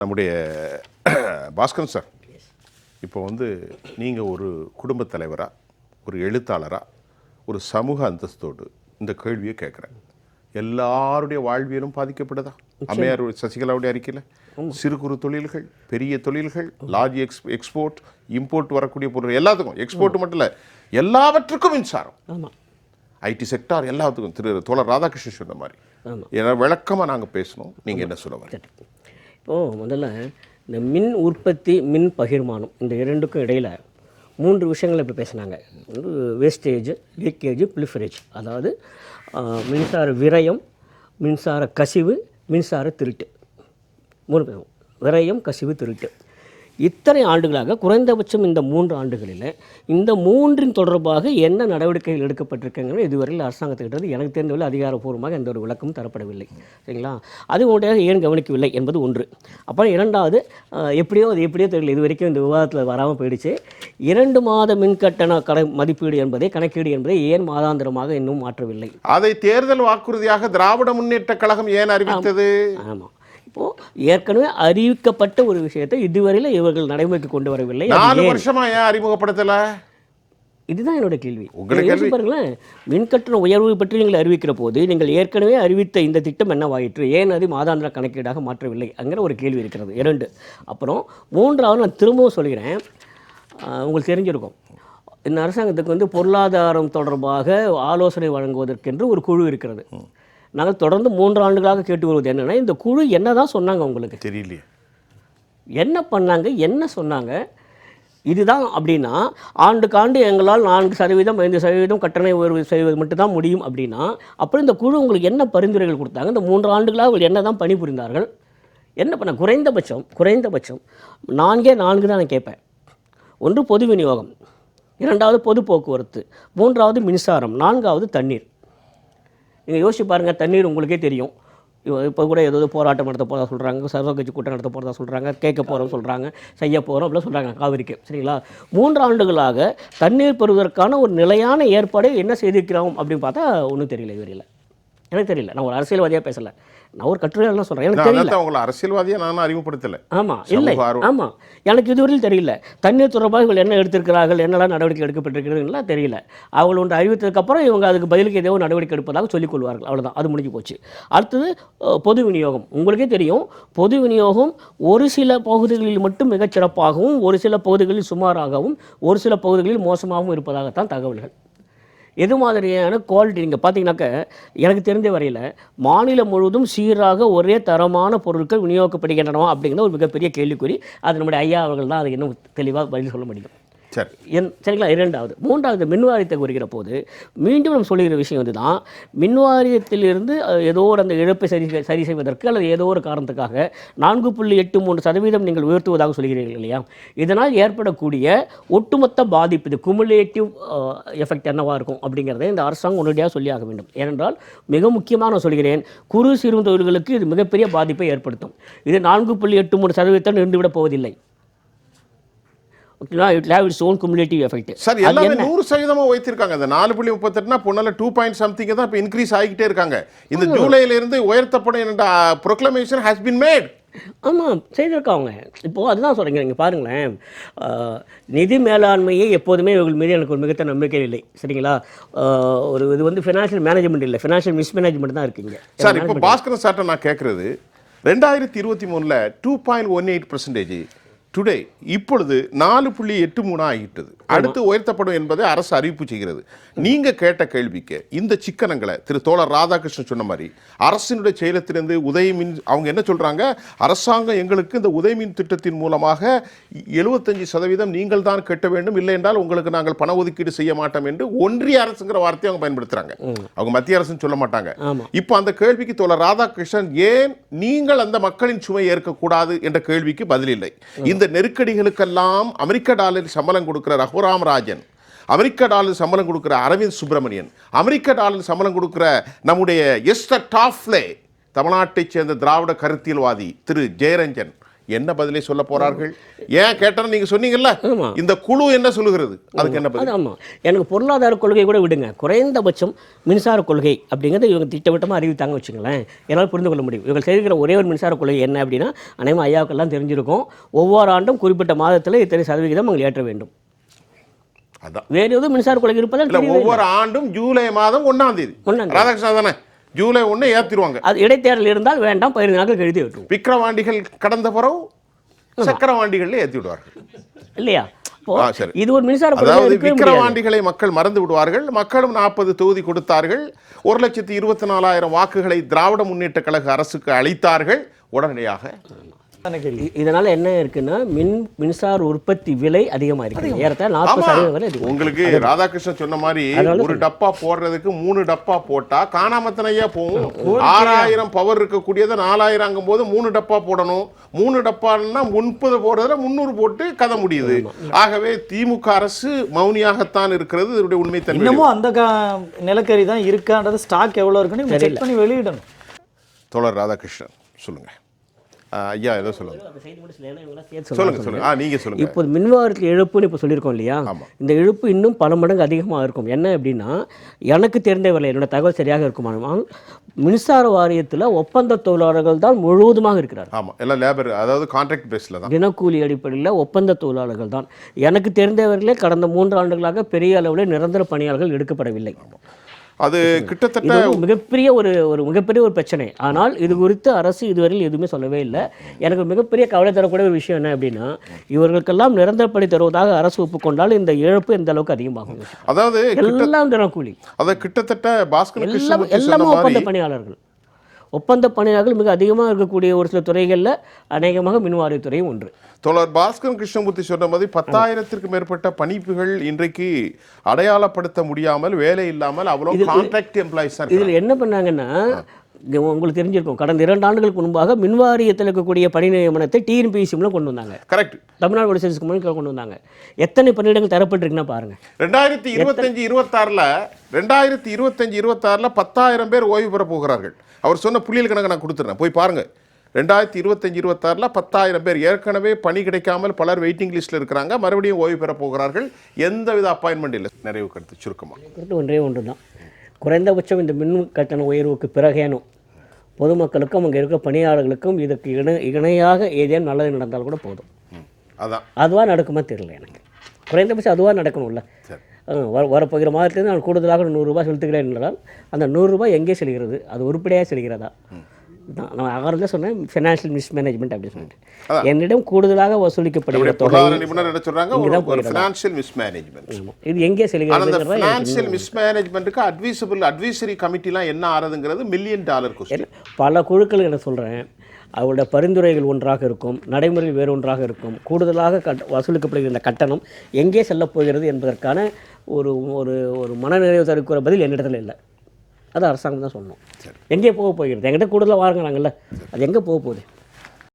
நம்முடைய பாஸ்கரன் சார் இப்போ வந்து நீங்கள் ஒரு குடும்பத் தலைவராக ஒரு எழுத்தாளராக ஒரு சமூக அந்தஸ்தோடு இந்த கேள்வியை கேட்குறேன். எல்லாருடைய வாழ்வியலும் பாதிக்கப்படுதா? அம்மையார் சசிகலாவுடைய அறிக்கையில்? சிறு குறு தொழில்கள் பெரிய தொழில்கள் லார்ஜ் எக்ஸ் எக்ஸ்போர்ட் இம்போர்ட் வரக்கூடிய பொருள் எல்லாத்துக்கும் எக்ஸ்போர்ட் மட்டும் இல்லை எல்லாவற்றுக்கும் மின்சாரம். ஐடி செக்டார் எல்லாத்துக்கும் திரு தோழர் ராதாகிருஷ்ணன் சொன்ன மாதிரி. ஏன்னா விளக்கமாக நாங்கள் பேசணும். நீங்கள் என்ன சொல்ல வரீங்க? இப்போது முதல்ல இந்த மின் உற்பத்தி மின் பகிர்மானம் இந்த இரண்டுக்கும் இடையில் மூன்று விஷயங்கள் இப்போ பேசுனாங்க. வந்து வேஸ்டேஜ் லீக்கேஜ் ப்ளிஃபரேஜ் அதாவது மின்சார விரயம் மின்சார கசிவு மின்சார திருட்டு. மூணு பேரும். விரயம் கசிவு திருட்டு. இத்தனை ஆண்டுகளாக குறைந்தபட்சம் இந்த மூன்று ஆண்டுகளில் இந்த மூன்றின் தொடர்பாக என்ன நடவடிக்கைகள் எடுக்கப்பட்டிருக்குங்கிறது இதுவரையில் அரசாங்கத்துக்கிட்ட எனக்கு தெரிந்தவரை அதிகாரப்பூர்வமாக எந்த ஒரு விளக்கமும் தரப்படவில்லை. சரிங்களா? அது ஒன்றாக ஏன் கவனிக்கவில்லை என்பது ஒன்று. அப்புறம் இரண்டாவது எப்படியோ அது எப்படியோ தெரியல. இது வரைக்கும் இந்த விவாதத்தில் வராமல் போயிடுச்சு. இரண்டு மாத மின்கட்டண கடை மதிப்பீடு என்பதை கணக்கீடு என்பதை ஏன் மாதாந்திரமாக இன்னும் மாற்றவில்லை? அதை தேர்தல் வாக்குறுதியாக திராவிட முன்னேற்ற கழகம் ஏன் அறிவித்தது? ஆமாம் இப்போது ஏற்கனவே அறிவிக்கப்பட்ட ஒரு விஷயத்தை இதுவரையில் இவர்கள் நடைமுறைக்கு கொண்டு வரவில்லை. நாலு? வருஷமா ஏன் அறிமுகப்படுத்தல? இதுதான் என்னோட கேள்வி. யோசிச்சு பாருங்களேன். மின்கட்டண உயர்வு பற்றி நீங்கள் அறிவிக்கிற போது நீங்கள் ஏற்கனவே அறிவித்த இந்த திட்டம் என்னவாயிற்று? ஏன் அது மாதாந்திர கணக்கீடாக மாற்றவில்லை? அங்கிற ஒரு கேள்வி இருக்கிறது. இரண்டு. அப்புறம் மூன்றாவது நான் திரும்பவும் சொல்கிறேன். உங்களுக்கு தெரிஞ்சிருக்கும். இந்த அரசாங்கத்துக்கு வந்து பொருளாதாரம் தொடர்பாக ஆலோசனை வழங்குவதற்கென்று ஒரு குழு இருக்கிறது. நாங்கள் தொடர்ந்து மூன்று ஆண்டுகளாக கேட்டு வருவது என்னென்னா இந்த குழு என்ன தான் சொன்னாங்க உங்களுக்கு? தெரியலையே. என்ன பண்ணாங்க? என்ன சொன்னாங்க? இதுதான் அப்படின்னா ஆண்டுக்காண்டு எங்களால் நான்கு சதவீதம் ஐந்து சதவீதம் கட்டண உயர்வு செய்வது மட்டும்தான் முடியும் அப்படின்னா அப்புறம் இந்த குழு உங்களுக்கு என்ன பரிந்துரைகள் கொடுத்தாங்க? இந்த மூன்று ஆண்டுகளாக அவர்கள் என்ன தான் பணிபுரிந்தார்கள் என்ன பண்ண குறைந்தபட்சம் குறைந்தபட்சம் நான்கே நான்கு தான் நான் கேட்பேன். ஒன்று பொது விநியோகம் இரண்டாவது பொது போக்குவரத்து மூன்றாவது மின்சாரம் நான்காவது தண்ணீர். நீங்கள் யோசிச்சு பாருங்கள் தண்ணீர் உங்களுக்கே தெரியும். இப்போ கூட ஏதோ போராட்டம் நடத்த போகிறதா சொல்கிறாங்க சர்வ கட்சி கூட்டம் நடத்த போகிறதா சொல்கிறாங்க கேட்க போகிறோம் சொல்கிறாங்க செய்ய போகிறோம் அப்படிலாம் சொல்கிறாங்க காவிரிக்கு. சரிங்களா? மூன்று ஆண்டுகளாக தண்ணீர் பெறுவதற்கான ஒரு நிலையான ஏற்பாடை என்ன செய்திருக்கிறோம் அப்படின்னு பார்த்தா ஒன்றும் தெரியல இவரில் எனக்கு தெரியல. நான் ஒரு அரசியல்வாதியாக பேசலை. நான் ஒரு கட்டுரையாளர் சொல்கிறேன் எனக்கு தெரியல. அதான் உங்களை அரசியல்வாதியா நானும் அறிமுகப்படுத்தல. ஆமாம் இல்லை. ஆமாம் எனக்கு இதுவரையில் தெரியல. தண்ணீர் தொடர்பாக இவங்க என்ன எடுத்திருக்கிறார்கள் என்னெல்லாம் நடவடிக்கை எடுக்கப்பட்டிருக்கிறதுலாம் தெரியல. அவங்க ஒன்று அறிவித்ததுக்கப்புறம் இவங்க அதுக்கு பதிலுக்கு ஏதோ நடவடிக்கை எடுப்பதாக சொல்லிக் கொள்வார்கள். அவ்வளவுதான். அது முடிஞ்சு போச்சு. அடுத்தது பொது விநியோகம். உங்களுக்கே தெரியும் பொது விநியோகம் ஒரு சில பகுதிகளில் மட்டும் மிகச் சிறப்பாகவும் ஒரு சில பகுதிகளில் சுமாராகவும் ஒரு சில பகுதிகளில் மோசமாகவும் இருப்பதாகத்தான் தகவல்கள். எது மாதிரியான குவாலிட்டி நீங்கள் பார்த்தீங்கன்னாக்க எனக்கு தெரிஞ்ச வரையில் மாநிலம் முழுவதும் சீராக ஒரே தரமான பொருட்கள் விநியோகிக்கப்படுகின்றனவா அப்படிங்கிற ஒரு மிகப்பெரிய கேள்விக்குறி அது நம்முடைய ஐயா அவர்கள் தான் அதை இன்னும் தெளிவாக பதில் சொல்ல முடியும். சரி. என் சரிங்களா? இரண்டாவது. மூன்றாவது மின்வாரியத்தை குறிக்கிற போது மீண்டும் நம்ம சொல்லுகிற விஷயம் இதுதான். மின்வாரியத்திலிருந்து ஏதோ ஒரு அந்த இழப்பை சரி சரி செய்வதற்கு அல்லது ஏதோ ஒரு காரணத்துக்காக நான்கு புள்ளி எட்டு மூன்று சதவீதம் நீங்கள் உயர்த்துவதாக சொல்கிறீர்கள் இல்லையா? இதனால் ஏற்படக்கூடிய ஒட்டுமொத்த பாதிப்பு இது குமுலேட்டிவ் எஃபெக்ட் என்னவாக இருக்கும் அப்படிங்கிறத இந்த அரசாங்கம் உடனடியாக சொல்லியாக வேண்டும். ஏனென்றால் மிக முக்கியமாக நான் சொல்கிறேன் குறு சிறு தொழில்களுக்கு இது மிகப்பெரிய பாதிப்பை ஏற்படுத்தும். இது நான்கு புள்ளி எட்டு மூன்று சதவீதத்தை இருந்துவிடப் போவதில்லை. It have it's own cumulative effect sir எல்லாமே நூறு சதவீதமா வைத்திருக்காங்க இந்த நாலு புள்ளி முப்பத்தெட்டுனா பொண்ணால டூ பாயிண்ட் சம்திங் தான் இப்போ இன்க்ரீஸ் ஆகிக்கிட்டே இருக்காங்க. இந்த ஜூலைல இருந்து உயர்த்தப்படும் என்ற ப்ரொக்ளமேஷன் ஹஸ் பின் மேட் ஆமாம் செய்திருக்காங்க. இப்போது அதுதான் சொல்கிறீங்க நீங்கள் பாருங்களேன். நிதி மேலாண்மையே எப்போதுமே இவர்கள் மீது எனக்கு ஒரு மிகுந்த நம்பிக்கை இல்லை. சரிங்களா? ஒரு இது வந்து ஃபினான்ஷியல் மேனேஜ்மெண்ட் இல்லை. ஃபினான்ஷியல் மிஸ்மேனேஜ்மெண்ட் தான் இருக்கீங்க சார் இப்போ பாஸ்கரன் சார்ட்ட நான் கேட்குறது ரெண்டாயிரத்தி இருபத்தி மூணில் two point one eight percentage today இப்பொழுது நாலு புள்ளி எட்டு மூணா ஆகிட்டது அடுத்து உயர்த்தப்படும் என்பதை அரசு அறிவிப்பு செய்கிறது. நீங்க கேட்ட கேள்விக்கு இந்த சிக்கனங்களை திரு தோழர் ராதாகிருஷ்ணன் சொன்ன மாதிரி அரசினுடைய செயலத்திலிருந்து உதயமின் அவங்க என்ன சொல்றாங்க? அரசாங்கம் எங்களுக்கு இந்த உதயமின் திட்டத்தின் மூலமாக எழுபத்தஞ்சு சதவீதம் நீங்கள் தான் கட்ட வேண்டும். இல்லை என்றால் உங்களுக்கு நாங்கள் பண ஒதுக்கீடு செய்ய மாட்டோம் என்று ஒன்றிய அரசுங்கிற வார்த்தையை அவங்க பயன்படுத்துறாங்க. அவங்க மத்திய அரசுன்னு சொல்ல மாட்டாங்க. இப்போ அந்த கேள்விக்கு தோழர் ராதாகிருஷ்ணன் ஏன் நீங்கள் அந்த மக்களின் சுமை ஏற்கக்கூடாது என்ற கேள்விக்கு பதில் இல்லை? இந்த நெருக்கடிகளுக்கெல்லாம் அமெரிக்க டாலர் சம்பளம் கொடுக்கிற ரகுராம் ராஜன் அமெரிக்க டாலர் சம்பளம் கொடுக்கிற அரவிந்த் சுப்பிரமணியன் அமெரிக்க டாலர் சம்பளம் கொடுக்கிற நம்முடைய எஸ்டர் டாஃப்லே தமிழ்நாட்டைச் சேர்ந்த திராவிட கருத்தியல்வாதி திரு ஜெயரஞ்சன் என்ன பதிலை சொல்ல போறார்கள்? ஏன் கேட்டேன்னு நீங்க சொன்னீங்கல்ல. இந்த குழு என்ன சொல்லுகிறது? அதுக்கு என்ன பதில்? ஆமாம் எனக்கு பொருளாதார கொள்கை கூட விடுங்க. குறைந்தபட்சம் மின்சார கொள்கை அப்படிங்கிறத இவங்க திட்டவட்டமாக அறிவித்தாங்க வச்சுங்களேன் என்னால் புரிந்து கொள்ள முடியும். இவங்க செய்கிற ஒரே ஒரு மின்சார கொள்கை என்ன அப்படின்னா அனைவரும் ஐயாவுக்கெல்லாம் தெரிஞ்சிருக்கும். ஒவ்வொரு ஆண்டும் குறிப்பிட்ட மாதத்தில் இத்தனை சதவிகிதம் அவங்க ஏற்ற வேண்டும். அதான். வேறு எதுவும் மின்சார கொள்கை இருப்பதால். ஒவ்வொரு ஆண்டும் ஜூலை மாதம் ஒண்ணாம் தேதி. தேதி. ராதாகிருஷ்ணா தானே? ஜூலை ஒண்ணு ஏத்திருவாங்க அது இடைத்தேர்தல் இருந்தால் வேண்டாம் பதினைந்து நாட்கள் கழித்து விட்டுருவோம் விக்கிரவாண்டிகள் கடந்த பிறகு சக்கரவாண்டிகள்ல ஏத்தி விடுவார்கள் இல்லையா. இது ஒரு மின்சார அதாவது. விக்கிரவாண்டிகளை மக்கள் மறந்து விடுவார்கள். மக்களும் நாற்பது தொகுதி கொடுத்தார்கள். ஒரு லட்சத்தி இருபத்தி நாலாயிரம் வாக்குகளை திராவிட முன்னேற்ற கழக அரசுக்கு அளித்தார்கள். உடனடியாக இதனால என்ன இருக்குன்னா மின் மின்சார உற்பத்தி விலை அதிகமாக இருக்கு ஏறத்தாழ நாற்பது சதவீதம் வரை அதிகம் உங்களுக்கு ராதாகிருஷ்ணன் சொன்ன மாதிரி ஒரு டப்பா போடுறதுக்கு மூணு டப்பா போட்டா காணாமத்தனையா போகும். ஆறாயிரம் பவர் இருக்கக்கூடியதை நாலாயிரம் அங்கும் போது மூணு டப்பா போடணும். மூணு டப்பான்னா முப்பது போடுறதுல முந்நூறு போட்டு கதை முடியுது. ஆகவே திமுக அரசு மௌனியாகத்தான் இருக்கிறது. இதனுடைய உண்மை தன்மை இன்னமும் அந்த கா நிலக்கரி தான் இருக்கான்றது ஸ்டாக் எவ்வளோ இருக்குன்னு செக் பண்ணி வெளியிடணும். தோழர் ராதாகிருஷ்ணன் சொல்லுங்க. ஆ, ஐயா ஏதோ சொல்லுங்க. சொல்லுங்க சொல்லுங்க. ஆ நீங்க சொல்லுங்க. இப்போ மின்வாரத்தில் இழப்புன்னு இப்போ சொல்லியிருக்கோம் இல்லையா. இந்த இழப்பு இன்னும் பல மடங்கு அதிகமாக இருக்கும். என்ன அப்படின்னா எனக்கு தெரிந்தவரை என்னோட தகவல் சரியாக இருக்குமானால் மின்சார வாரியத்தில் ஒப்பந்த தொழிலாளர்கள் தான் முழுவதுமாக இருக்கிறார் ஆமா எல்லாம் லேபர் அதாவது கான்ட்ராக்ட் பேஸ்ல தான். தினக்கூலி அடிப்படையில் ஒப்பந்த தொழிலாளர்கள் தான். எனக்கு தெரிந்தவர்களே கடந்த மூன்று ஆண்டுகளாக பெரிய அளவில் நிரந்தர பணியாளர்கள் எடுக்கப்படவில்லை. அது கிட்டத்தட்ட மிகப்பெரிய ஒரு ஒரு மிகப்பெரிய ஒரு பிரச்சனை. ஆனால் இது குறித்து அரசு இதுவரையில் எதுவுமே சொல்லவே இல்லை. எனக்கு மிகப்பெரிய கவலை தரக்கூடிய ஒரு விஷயம் என்ன அப்படின்னா இவர்களுக்கெல்லாம் நிரந்தர பணி தருவதாக அரசு ஒப்புக்கொண்டால் இந்த இழப்பு எந்த அளவுக்கு அதிகமாகும்? அதாவது எல்லாம் தினக்கூலி. அதை கிட்டத்தட்ட பாஸ்கர் எல்லாம் ஒப்பந்த பணியாளர்கள். ஒப்பந்த பணியாளர்கள் மிக அதிகமாக இருக்கக்கூடிய ஒரு சில துறைகளில் அநேகமாக மின்வாரியத்துறையும் ஒன்று. தோழர் பாஸ்கர் கிருஷ்ணமூர்த்தி சொன்ன மாதிரி பத்தாயிரத்திற்கு மேற்பட்ட பணிப்புகள் இன்றைக்கு அடையாளப்படுத்த முடியாமல் வேலை இல்லாமல் அவ்வளவு கான்ட்ராக்ட் எம்ப்ளாயிஸ் இதில் என்ன பண்ணாங்கன்னா உங்களுக்கு தெரிஞ்சிருக்கும். கடந்த இரண்டு ஆண்டுகளுக்கு முன்பாக மின்வாரியத்தில் இருக்கக்கூடிய பணி நியமனத்தை டிஎன்பிசி மூலம் கொண்டு வந்தாங்க. கரெக்ட் தமிழ்நாடு ஒடிசைக்கு மூலம் கொண்டு வந்தாங்க. எத்தனை பணியிடங்கள் தரப்பட்டிருக்குன்னா பாருங்க. ரெண்டாயிரத்தி இருபத்தஞ்சு இருபத்தாறுல ரெண்டாயிரத்தி இருபத்தஞ்சு இருபத்தாறுல பத்தாயிரம் பேர் ஓய்வு பெற போகிறார்கள். அவர் சொன்ன புள்ளியல் கணக்கு நான் கொடுத்துறேன். போய் பாருங்க. ரெண்டாயிரத்தி இருபத்தஞ்சு இருபத்தாறுல பத்தாயிரம் பேர் ஏற்கனவே பணி கிடைக்காமல் பலர் வெயிட்டிங் லிஸ்ட்ல இருக்கிறாங்க. மறுபடியும் ஓய்வு பெற போகிறார்கள். எந்தவித அப்பாயின்மெண்ட் இல்லை. நிறைவு கருத்து சுருக்கமா. கருத்து ஒன்றே ஒன்று தான் குறைந்தபட்சம் இந்த மின் கட்டண உயர்வுக்கு பிறகேனும் பொதுமக்களுக்கும் அங்கே இருக்க பணியாளர்களுக்கும் இதற்கு இணை இணையாக ஏதேனும் நல்லது நடந்தால் கூட போதும். அதான். அதுவாக நடக்குமா தெரியல எனக்கு. குறைந்தபட்சம் அதுவாக நடக்கணும்ல. வர வரப்போகிற மாதத்துலேருந்து நான் கூடுதலாக நூறுரூபா செலுத்துகிறேன் என்றால் அந்த நூறுரூபா எங்கே செல்கிறது? அது உருப்படியாக செல்கிறதா? நான் நான் ஆரம்பத்தில் சொன்னேன் ஃபினான்ஷியல் மிஸ்மேனேஜ்மெண்ட் அப்படின்னு சொல்லிட்டு. என்னிடம் கூடுதலாக வசூலிக்கப்படுகிற தொகை சொல்றாங்க. இது எங்கே செல்கிறது ஃபினான்ஷியல் மிஸ்மேனேஜ்மெண்ட்டுக்கு அட்வைசபிள் அட்வைசரி கமிட்டிலாம் என்ன ஆறுதுங்கிறது மில்லியன் டாலர் கொஸ்டின் பல குழுக்கள் என்ன சொல்கிறேன் அவருடைய பரிந்துரைகள் ஒன்றாக இருக்கும் நடைமுறைகள் வேறு ஒன்றாக இருக்கும் கூடுதலாக கட் வசூலிக்கப்படுகிற இந்த கட்டணம் எங்கே செல்லப் போகிறது என்பதற்கான ஒரு ஒரு ஒரு மனநிறைவு தருக்கிற பதில் என்னிடத்தில் இல்லை. அது அரசாங்கம் தான் சொல்லணும். எங்கே போக போகிறது. என்கிட்ட கூடுதலாக வாங்குறாங்கல்ல அது எங்கே போக போகுது?